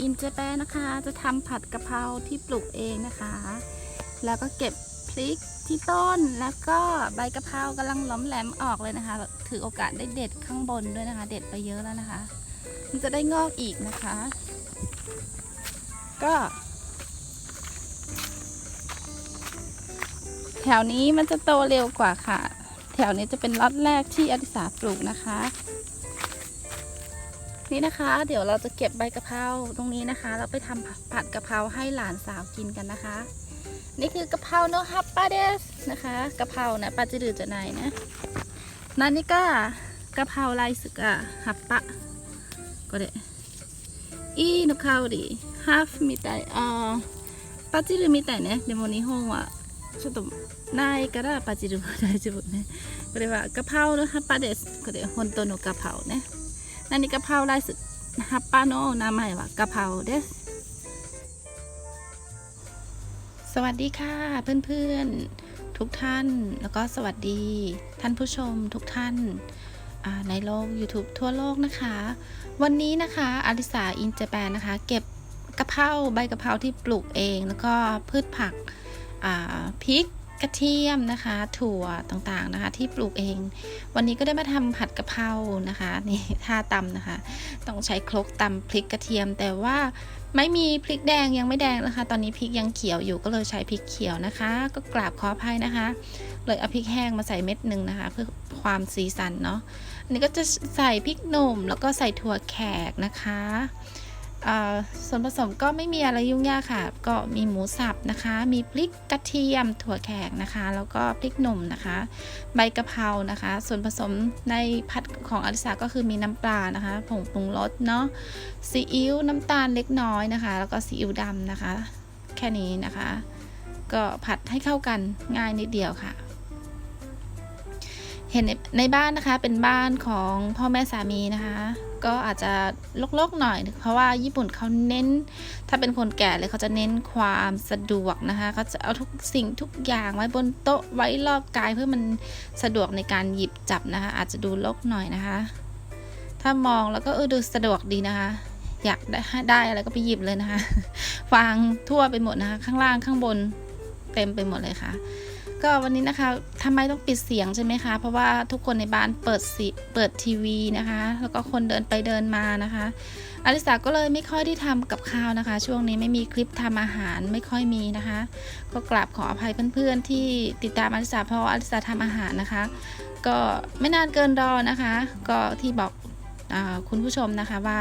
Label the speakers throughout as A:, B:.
A: อินเจแปนนะคะ จะทำผัดกะเพราที่ปลูกเองนะคะ แล้วก็เก็บพริกที่ต้นแล้วก็ใบกะเพรากำลังล้อมแหลมออกเลยนะคะ ถือโอกาสได้เด็ดข้างบนด้วยนะคะ เด็ดไปเยอะแล้วนะคะ มันจะได้งอกอีกนะคะ ก็แถวนี้มันจะโตเร็วกว่าค่ะ แถวนี้จะเป็นล็อตแรกที่อดิสาปลูกนะคะ นี่นะคะ เดี๋ยวเราจะเก็บใบกะเพราตรงนี้นะคะ เราไปทำผัดกะเพราให้หลานสาวกินกันนะคะ นี่คือกะเพราโนฮับปาเดสนะคะกะเพรานะปาจิดือจะไหนนะนั่นนี่ก็กะเพราลายสึกอะฮับปะก็ได้อีนุคาวดิハーフみたいあーバジルみたいねでも日本はちょっとないからバジルは大丈夫ねこれはガパオの葉っぱですこれ本当のガパオね นั่นนี่กะเพราไล่สุดฮับป้าโนนาใหม่ว่ะกะเพราเด้สวัสดีค่ะเพื่อนๆ ทุกท่านแล้วก็สวัสดีท่านผู้ชมทุกท่านในโลก YouTube ทั่วโลกนะคะ วันนี้นะคะอลิสาอินเจแปนนะคะ เก็บกะเพราใบกะเพราที่ปลูกเอง แล้วก็พืชผักพริก กระเทียมนะคะ ถั่วต่างๆนะคะ ที่ปลูกเอง วันนี้ก็ได้มาทำผัดกะเพรานะคะนี่ท่าตำนะคะ ต้องใช้ครกตำพริกกระเทียม แต่ว่าไม่มีพริกแดงยังไม่แดงนะคะ ตอนนี้พริกยังเขียวอยู่ก็เลยใช้พริกเขียวนะคะ ก็กราบขออภัยนะคะ เลยเอาพริกแห้งมาใส่เม็ดหนึ่งนะคะ เพื่อความสีสันเนาะอันนี้ก็จะใส่พริกหนุ่มแล้วก็ใส่ถั่วแขกนะคะ ส่วนผสมก็ไม่มีอะไรยุ่งยากค่ะ ก็มีหมูสับนะคะ มีพริกกระเทียมถั่วแขกนะคะ แล้วก็พริกหนุ่มนะคะ ใบกะเพรานะคะ ส่วนผสมในผัดของอลิสาก็คือมีน้ำปลานะคะผงปรุงรสเนาะซีอิ๊วน้ำตาลเล็กน้อยนะคะ แล้วก็ซีอิ๊วดำนะคะ แค่นี้นะคะ ก็ผัดให้เข้ากันง่ายนิดเดียวค่ะ เห็นในในบ้านนะคะเป็นบ้านของพ่อแม่สามีนะคะ ก็อาจจะลกๆหน่อย เพราะว่าญี่ปุ่นเขาเน้น ถ้าเป็นคนแก่เลยเขาจะเน้นความสะดวกนะคะเขาจะเอาทุกสิ่งทุกอย่างไว้บนโต๊ะไว้รอบกายเพื่อมันสะดวกในการหยิบจับนะคะ อาจจะดูลกหน่อยนะคะ ถ้ามองแล้วก็เออดูสะดวกดีนะคะ อยากได้ได้อะไรก็ไปหยิบเลยนะคะวางทั่วไปหมดนะคะ ข้างล่างข้างบนเต็มไปหมดเลยค่ะ ก็วันนี้นะคะทำไมต้องปิดเสียงใช่ไหมคะ เพราะว่าทุกคนในบ้านเปิดสิเปิดทีวีนะคะ แล้วก็คนเดินไปเดินมานะคะอลิสาก็เลยไม่ค่อยได้ทำกับข้าวนะคะ ช่วงนี้ไม่มีคลิปทำอาหารไม่ค่อยมีนะคะ ก็กราบขออภัยเพื่อนๆที่ติดตามอลิสาเพราะอลิสาทำอาหารนะคะ ก็ไม่นานเกินรอนะคะ ก็ที่บอกอคุณผู้ชมนะคะว่า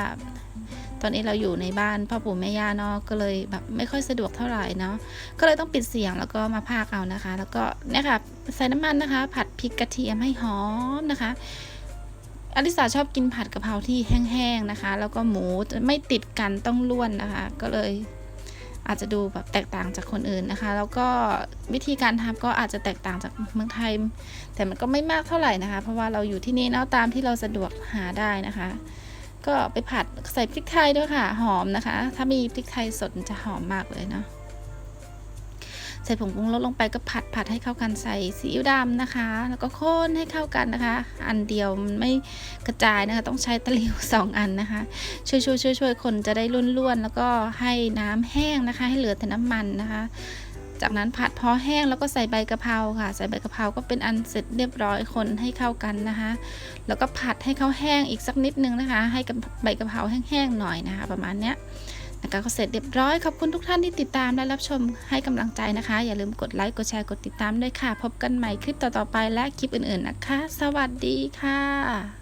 A: ตอนนี้เราอยู่ในบ้านพ่อปู่แม่ย่าเนาะก็เลยแบบไม่ค่อยสะดวกเท่าไหร่เนาะก็เลยต้องปิดเสียงแล้วก็มาพากเอานะคะ แล้วก็เนี่ยค่ะใส่น้ำมันนะคะ ผัดพริกกระเทียมให้หอมนะคะอลิสาชอบกินผัดกะเพราที่แห้งๆนะคะ แล้วก็หมูไม่ติดกันต้องล้วนนะคะ ก็เลยอาจจะดูแบบแตกต่างจากคนอื่นนะคะ แล้วก็วิธีการทำก็อาจจะแตกต่างจากเมืองไทย แต่มันก็ไม่มากเท่าไหร่นะคะ เพราะว่าเราอยู่ที่นี่เนาะตามที่เราสะดวกหาได้นะคะ ก็ไปผัดใส่พริกไทยด้วยค่ะ หอมนะคะ ถ้ามีพริกไทยสดจะหอมมากเลยเนาะใส่ผงปรุงรสลงไปก็ผัดผัดให้เข้ากันใส่ซีอิ๊วดำนะคะ แล้วก็ค้นให้เข้ากันนะคะ อันเดียวมันไม่กระจายนะคะ ต้องใช้ตะหลิวสองอันนะคะ ช่วยช่วยช่วยช่วยคนจะได้ล้วนๆแล้วก็ให้น้ำแห้งนะคะ ให้เหลือแต่น้ำมันนะคะ จากนั้นผัดพอแห้งแล้วก็ใส่ใบกะเพราค่ะ ใส่ใบกะเพราก็เป็นอันเสร็จเรียบร้อยคนให้เข้ากันนะคะ แล้วก็ผัดให้เขาแห้งอีกสักนิดนึงนะคะ ให้กับใบกะเพราแห้งๆหน่อยนะคะ ประมาณเนี้ยนะคะก็เสร็จเรียบร้อยขอบคุณทุกท่านที่ติดตามและรับชมให้กำลังใจนะคะ อย่าลืมกดไลค์กดแชร์กดติดตามด้วยค่ะ พบกันใหม่คลิปต่อๆไปและคลิปอื่นๆนะคะ สวัสดีค่ะ